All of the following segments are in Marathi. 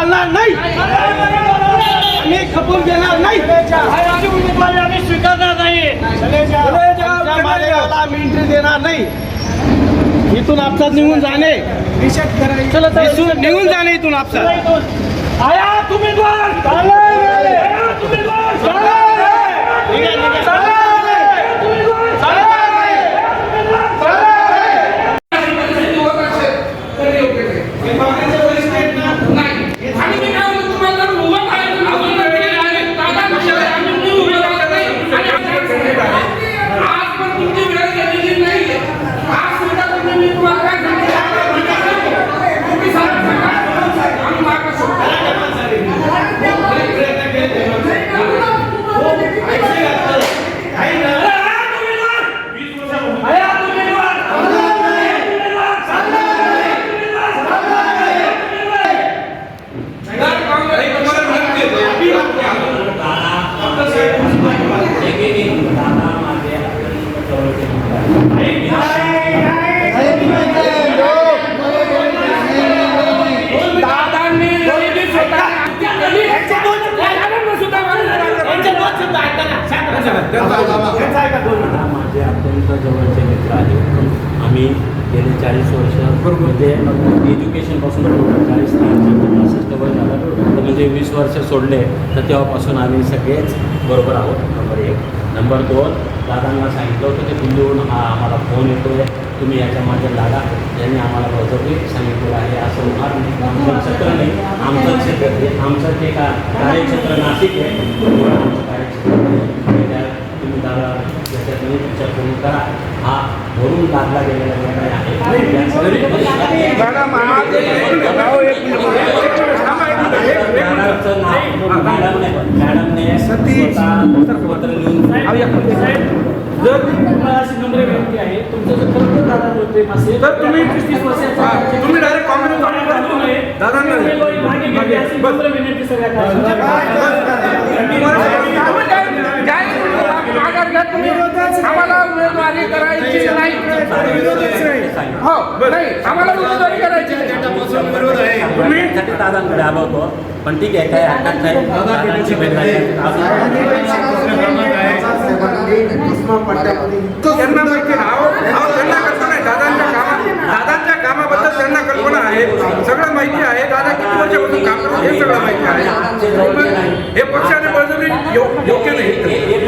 चालणार नाही. आम्ही खपून घेणार नाही. उमेदवारी आम्ही स्वीकारणार नाही. एंट्री देणार नाही. इथून आपसात निघून जाणे. इथून निघून जाणे इथून आपसात आयात उमेदवार आयात उमेदवार निघा, निघा. आयात उमेदवार आणि मी काय म्हणतो तुम्हाला जर उभं राहायचं अजून जर ते आहे, दादा कशाला आहे? आम्ही तुम्ही उभे राहत नाही. आणि आमच्या- आज पण तुमची वेळ झालेली नाहीये. आज सुद्धा तुम्ही मी तुम्हाला काय सांगितलं? तुम्ही सांगा, सांगा. आम्ही मागं सोडतो. आयात उमेदवार जर काँग्रेस तुम्हाला म्हणते, दादांनी जरी स्वतः हत्या केली, दादांना सुद्धा मारलं. माझे अत्यंत जवळचे मित्र आहेत. आम्ही गेले चाळीस वर्ष म्हणजे एज्युकेशनपासून चाळीस पासष्ट वय झालं. तर म्हणजे वीस वर्ष सोडले तर तेव्हापासून आम्ही सगळेच बरोबर आहोत. नंबर एक. नंबर दोन दादांना सांगितलं होतं की दिल्लीहून हा आम्हाला फोन येतो आहे तुम्ही याच्या मागे लागा. यांनी आम्हाला बळजबरी सांगितलेलं आहे. असं होणार आमचं क्षेत्र नाही. आमचं क्षेत्र आहे आमचं ते का कार्यक्षेत्र नाशिक आहे आमचं कार्यक्षेत्र आहे. तुम्ही त्या- तुम्ही दादा करून करा हा भरून लादला गेलेला निर्णय आहे. मॅडमचं नाव मॅडमने पत्र लिहून जर अशी नम्र विनंती आहे तुमचं जर खरोखर दादा प्रेम असेल तर तुम्ही- पस्तीस वर्षाचा तुम्ही direct काँग्रेस दादा. नम्र विनंती सगळ्या आम्ही काय- काय माघार घ्या तुम्ही. आम्हाला उमेदवारी करायची नाही हो नाही आम्हाला उमेदवारी करायची नाही. तुम्ही दादांकडे आलो होतो पण ठीक आहे काय हरकत नाही दादांची भेट झाली. त्यांना माहिती आहे. अहो अहो, त्यांना कल्पना आहे दादांच्या कामा दादांच्या कामाबद्दल त्यांना कल्पना आहे सगळं माहिती आहे दादा किती वर्षापासून काम करतात हे सगळं माहिती आहे हे पक्षाने बळजबरी यो- योग्य नाही हे हे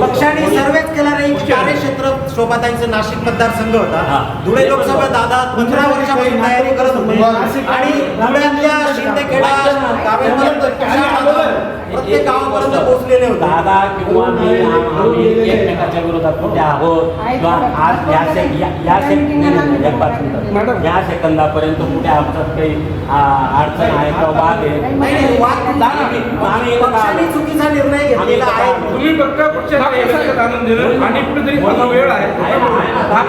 पक्षाने सर्वेच केला नाही कार्यक्षेत्र शोभाताईंचं नाशिक मतदारसंघ हा. होता धुळे लोकसभा दादा पंधरा वर्षापासून तयारी करत होते. आणि धुळ्यातल्या शिंदखेडा गावांपर्यंत प्रत्येक गावापर्यंत पोहोचलेले होते. दादा किंवा आम्ही एकमेकाच्या विरोधात कुठे आहोत. किंवा आज या से या- या सेकंदापर्यंत कुठे आमच्यात काही अडचण आहे किंवा वाद आहे. आम्ही चुकीचा निर्णय घेतलेला आहे. तुम्ही फक्त हे आणून दिलं आणि कुठेतरी थोडा वेळ आहे. हा.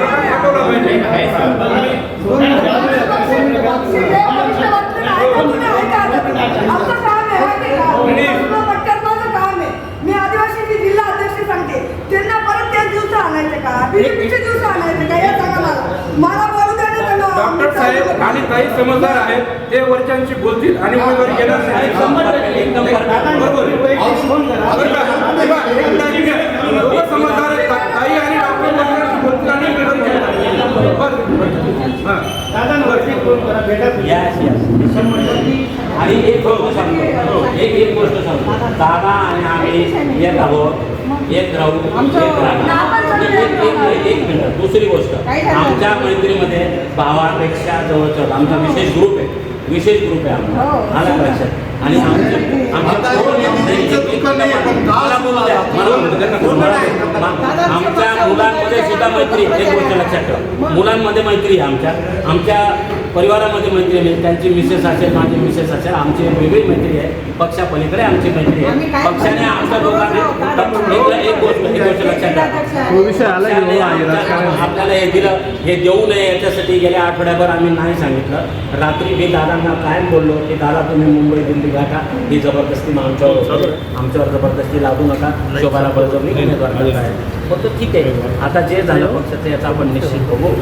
प्रकार थांबवला पाहिजे मी आदिवासी जिल्हा अध्यक्ष सांगते. त्यांना परत दिवस आणायचे का? दिवस आणायचे का? हे सांगा मला. डॉक्टर साहेब आणि काही समजदार आहेत. ते वरच्यांशी बोलतील आणि उमेदवारी घेणार नाही बरोबर. समजदार ताई आणि. हां. दादांवरती फोन करा. आणि एक गोष्ट सांगतो एक एक गोष्ट सांगतो दादा आणि आम्ही एक आहोत एक राहू एक राहू एक एक- एक- एक मिनिट दुसरी गोष्ट आमच्या मैत्रीमध्ये भावापेक्षा जवळचं होतं. आमचा विशेष ग्रुप आहे विशेष ग्रुप आहे आमचा आला का लक्षात आणि आमच्या मुलांमध्ये सुद्धा मैत्री. एक गोष्ट लक्षात ठेवा. मुलांमध्ये मैत्री आहे आमच्या. आमच्या परिवारामध्ये मैत्री आहे त्यांची मिसेस असेल माझी मिसेस असेल आमची वेगळी मैत्री आहे. पक्षापलीकडे आमची मैत्री आहे. पक्षाने आमच्या लोकांना एक गोष्ट एक गोष्ट लक्षात ठेवा पक्षाने आमच्या- आपल्याला हे दिलं हे देऊ नये याच्यासाठी गेल्या आठवड्याभर आम्ही नाही सांगितलं. रात्री मी दादांना कायम बोललो की दादा तुम्ही मुंबई दिल्ली गाठा. ही जबरदस्ती मग आमच्यावर. आमच्यावर जबरदस्ती लादू नका. शोभाला बळजबरी. उमेदवार फक्त ठीक आहे. आता जे झालं पक्षाचं याचा आपण निश्चित बघू.